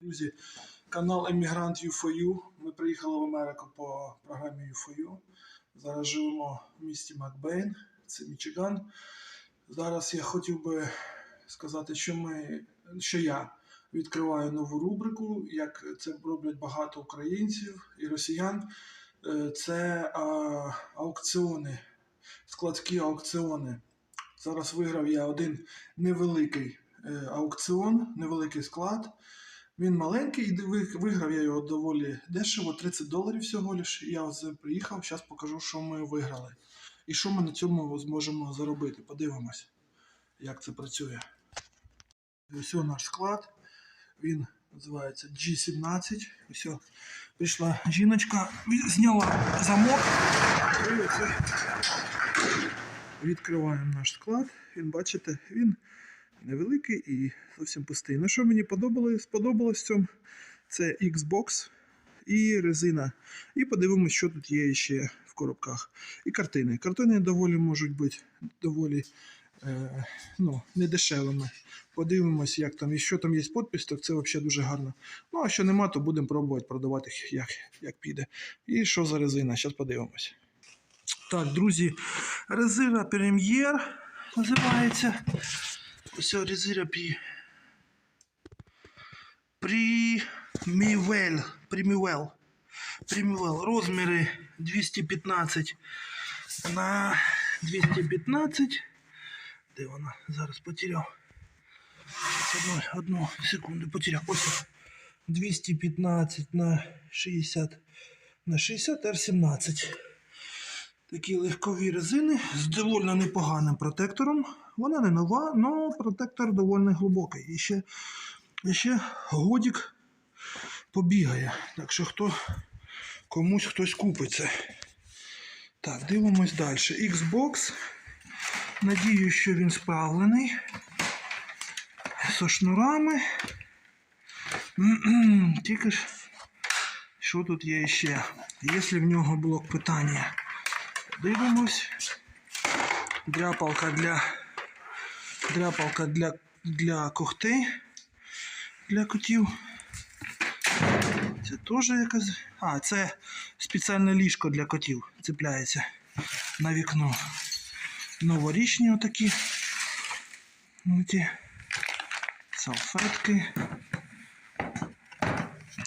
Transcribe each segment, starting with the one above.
Друзі, канал Емігрант U4U. Ми приїхали в Америку по програмі U4U. Зараз живемо в місті Макбейн, це Мічиган. Зараз я хотів би сказати, що ми, що я відкриваю нову рубрику, як це роблять багато українців і росіян. Е, Це а, аукціони, складські аукціони. Зараз виграв я один невеликий аукціон, невеликий склад. Він маленький і виграв я його доволі дешево, 30 доларів всього лиш. Я ось приїхав, зараз покажу, що ми виграли. І що ми на цьому зможемо заробити. Подивимось, як це працює. Ось наш склад. Він називається G17. Ось прийшла жіночка, зняла замок. Відкриваємо наш склад. Він, бачите, він невеликий і зовсім пустий. Ну, що мені подобалось, сподобалось цьому, це Xbox і резина. І подивимось, що тут є ще в коробках. І картини. Картини доволі можуть бути доволі е, ну, недешевими. Подивимось, як там, і що там є підпис, так це взагалі дуже гарно. Ну, а що нема, то будемо пробувати продавати як, як піде. І що за резина? Зараз подивимось. Так, друзі, резина прем'єр називається. Ось резина пі. Примівел. Примівел. Розміри 215 на 215. Де вона? Зараз потеряв. Одну, одну секунду потеряв. Ось. 215 на 60 на 60 R17. Такі легкові резини з доволі непоганим протектором. Вона не нова, але протектор доволі глибокий. І ще, і ще годік побігає. Так що хто комусь хтось купить це. Так, дивимось далі. Xbox. Надію, що він справлений. Зі шнурами. Тільки ж, що тут є ще? Якщо в нього блок питання. Дивимось. Дряпалка для дряпалка для, для когтей. Для котів. Це теж якась. А, це спеціальне ліжко для котів. Цепляється на вікно. Новорічні отакі. Оті. Салфетки.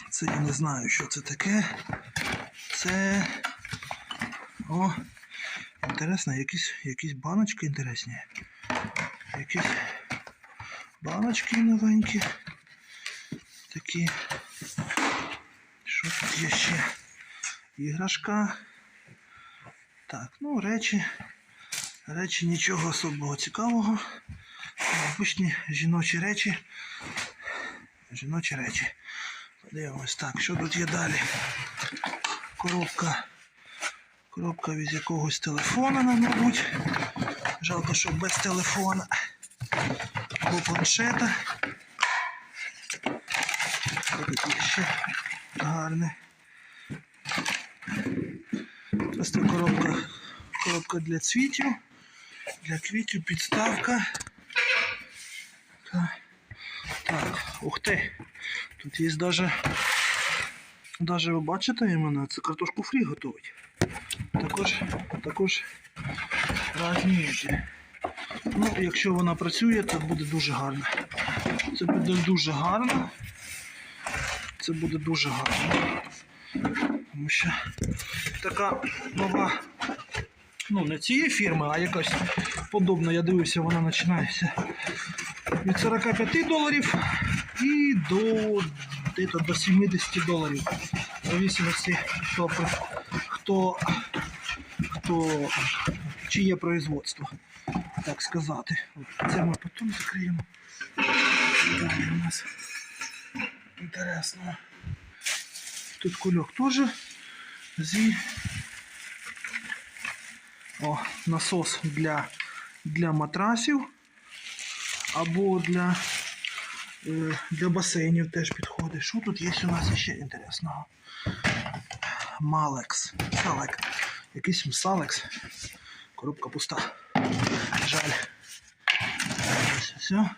Це я не знаю, що це таке. Це. О, інтересно, якісь, якісь баночки інтересні. Якісь баночки новенькі. Такі. Що тут є ще? Іграшка. Так, ну речі. Речі нічого особого цікавого. Обичні жіночі речі. Жіночі речі. Подивимось так, що тут є далі. Коробка. Коробка від якогось телефона, мабуть. Жалко, що без телефона. Або планшета. Тут є ще гарне. Просто коробка, коробка для цвітів. Для квітів підставка. Так, ух ти. Тут є даже, даже ви бачите іменно, це картошку фрі готують. Також, також їжі. Ну, якщо вона працює, то буде дуже гарно. Це буде дуже гарно. Це буде дуже гарно. Тому що така нова, ну не цієї фірми, а якась подобна, я дивився, вона починається від 45 доларів і до, десь до 70 доларів. В зависимості, хто, хто, хто, чиє производство, так сказати. Це ми потім закриємо. Далі у нас інтересно. Тут кульок теж зі. О, насос для, для матрасів або для, для басейнів теж підходить. Що тут є у нас ще інтересного? Малекс. Салек. Якийсь Салекс. Коробка пуста. Жаль. Ось все.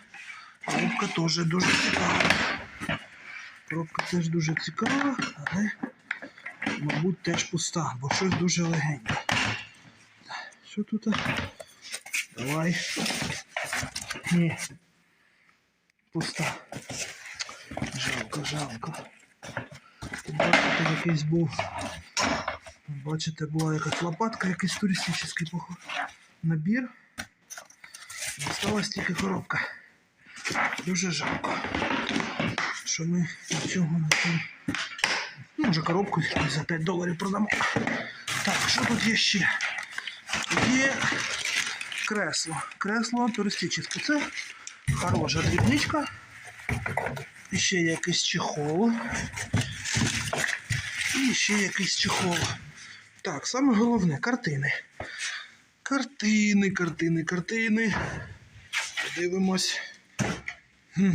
Коробка теж дуже цікава. Коробка теж дуже цікава, але, мабуть, теж пуста, бо щось дуже легеньке. Що тут? Давай. Ні. Пуста. Жалко, жалко. Бачите, якийсь був. Бачите, була якась лопатка, якийсь туристичний поход. Набір. Осталась тільки коробка. Дуже жалко. Що ми нічого не цим. Ну, може коробку за 5 доларів продамо. Так, що тут є ще? Є кресло. Кресло туристичне. Це хороша дрібничка. І ще якийсь чехол. І ще якийсь чехол. Так, саме головне картини. Картини, картини, картини. Дивимось. Хм.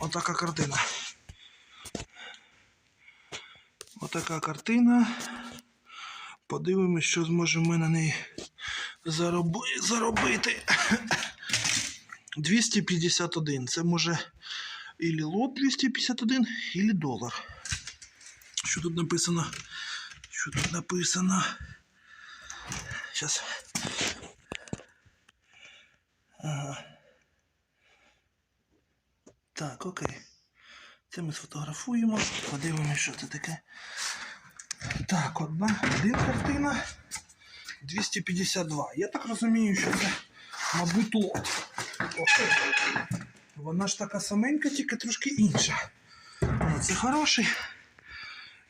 Отака картина. Отака картина. Подивимось, що зможемо ми на неї зароби... заробити. 251. Це може ілі лот 251, ілі долар. Що тут написано? Що тут написано? Сейчас. Ага. Так, окей. Це ми сфотографуємо, подивимося, що це таке. Так, одна, один картина. 252. Я так розумію, що це, мабуть, лот. Вона ж така саменька, тільки трошки інша. Це хороший.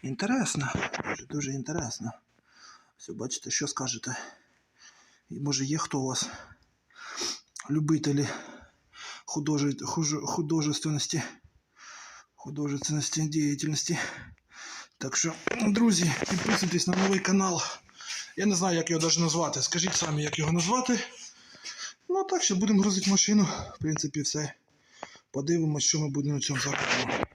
Інтересно. Дуже, дуже інтересно. Все, бачите, що скажете? І, може є хто у вас? Любителі художественності, художественності діяльності. Так що, друзі, підписуйтесь на новий канал. Я не знаю, як його навіть назвати. Скажіть самі, як його назвати. Ну, так що будемо грузити машину. В принципі, все. Подивимось, що ми будемо на цьому закупити.